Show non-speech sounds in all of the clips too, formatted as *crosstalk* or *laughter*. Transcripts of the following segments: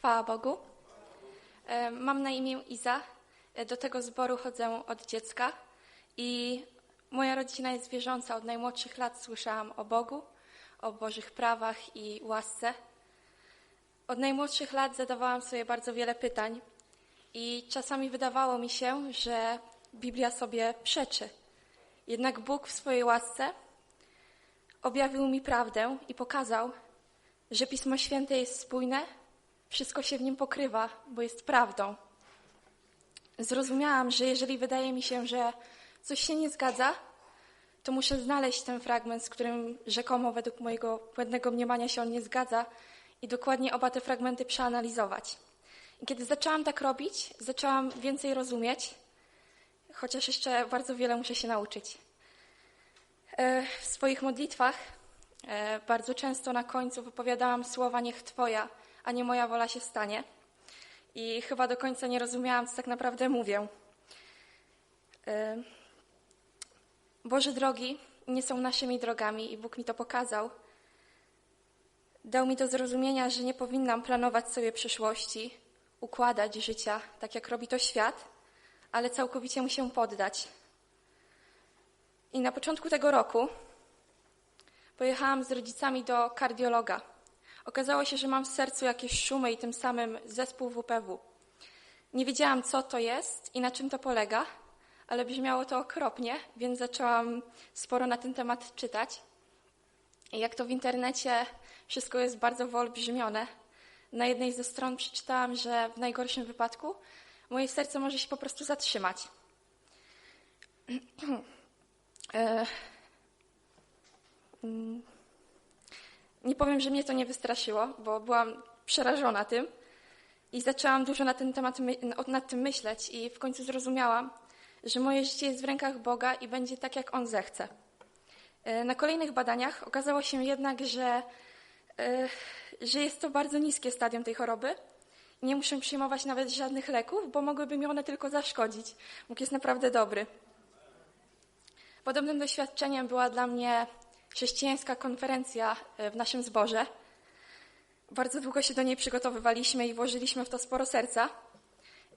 Chwała Bogu. E, Mam na imię Iza. E, Do tego zboru chodzę od dziecka i moja rodzina jest wierząca. Od najmłodszych lat słyszałam o Bogu, o Bożych prawach i łasce. Od najmłodszych lat zadawałam sobie bardzo wiele pytań i czasami wydawało mi się, że Biblia sobie przeczy. Jednak Bóg w swojej łasce objawił mi prawdę i pokazał, że Pismo Święte jest spójne, wszystko się w nim pokrywa, bo jest prawdą. Zrozumiałam, że jeżeli wydaje mi się, że coś się nie zgadza, to muszę znaleźć ten fragment, z którym rzekomo według mojego błędnego mniemania się on nie zgadza i dokładnie oba te fragmenty przeanalizować. I kiedy zaczęłam tak robić, zaczęłam więcej rozumieć, chociaż jeszcze bardzo wiele muszę się nauczyć. E, W swoich modlitwach e, bardzo często na końcu wypowiadałam słowa niech Twoja, a nie moja wola się stanie. I chyba do końca nie rozumiałam, co tak naprawdę mówię. E, Boże drogi nie są naszymi drogami i Bóg mi to pokazał. Dał mi do zrozumienia, że nie powinnam planować sobie przyszłości, układać życia tak, jak robi to świat, ale całkowicie mu się poddać. I na początku tego roku pojechałam z rodzicami do kardiologa. Okazało się, że mam w sercu jakieś szumy i tym samym zespół WPW. Nie wiedziałam, co to jest i na czym to polega, ale brzmiało to okropnie, więc zaczęłam sporo na ten temat czytać. I jak to w internecie wszystko jest bardzo wyolbrzymione, na jednej ze stron przeczytałam, że w najgorszym wypadku moje serce może się po prostu zatrzymać. *clears throat* E, mm, Nie powiem, że mnie to nie wystraszyło, bo byłam przerażona tym i zaczęłam dużo na ten temat nad tym myśleć i w końcu zrozumiałam, że moje życie jest w rękach Boga i będzie tak, jak On zechce. E, Na kolejnych badaniach okazało się jednak, że, e, że jest to bardzo niskie stadium tej choroby. Nie muszę przyjmować nawet żadnych leków, bo mogłyby mi one tylko zaszkodzić. Bóg jest naprawdę dobry. Podobnym doświadczeniem była dla mnie chrześcijańska konferencja e, w naszym zborze. Bardzo długo się do niej przygotowywaliśmy i włożyliśmy w to sporo serca.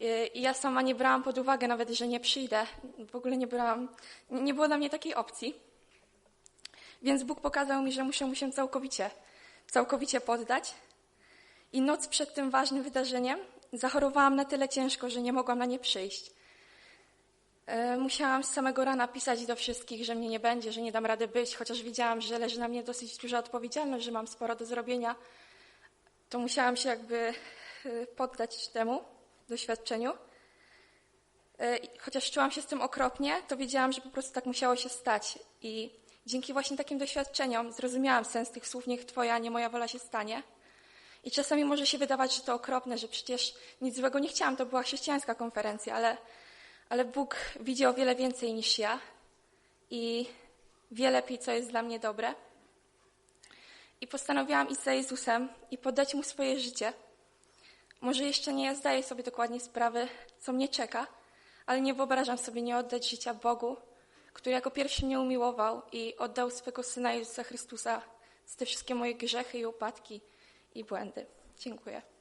E, I ja sama nie brałam pod uwagę nawet, że nie przyjdę. W ogóle nie brałam, nie było dla mnie takiej opcji. Więc Bóg pokazał mi, że muszę mu się całkowicie, całkowicie poddać. I noc przed tym ważnym wydarzeniem zachorowałam na tyle ciężko, że nie mogłam na nie przyjść. E, Musiałam z samego rana pisać do wszystkich, że mnie nie będzie, że nie dam rady być, chociaż wiedziałam, że leży na mnie dosyć duża odpowiedzialność, że mam sporo do zrobienia. To musiałam się jakby e, poddać temu doświadczeniu. E, Chociaż czułam się z tym okropnie, to wiedziałam, że po prostu tak musiało się stać. I dzięki właśnie takim doświadczeniom zrozumiałam sens tych słów, niech Twoja, nie moja wola się stanie. I czasami może się wydawać, że to okropne, że przecież nic złego nie chciałam, to była chrześcijańska konferencja, ale, ale Bóg widzi o wiele więcej niż ja i wie lepiej, co jest dla mnie dobre. I postanowiłam iść za Jezusem i poddać Mu swoje życie. Może jeszcze nie zdaję sobie dokładnie sprawy, co mnie czeka, ale nie wyobrażam sobie nie oddać życia Bogu, który jako pierwszy mnie umiłował i oddał swego Syna Jezusa Chrystusa za te wszystkie moje grzechy i upadki i błędy. Dziękuję.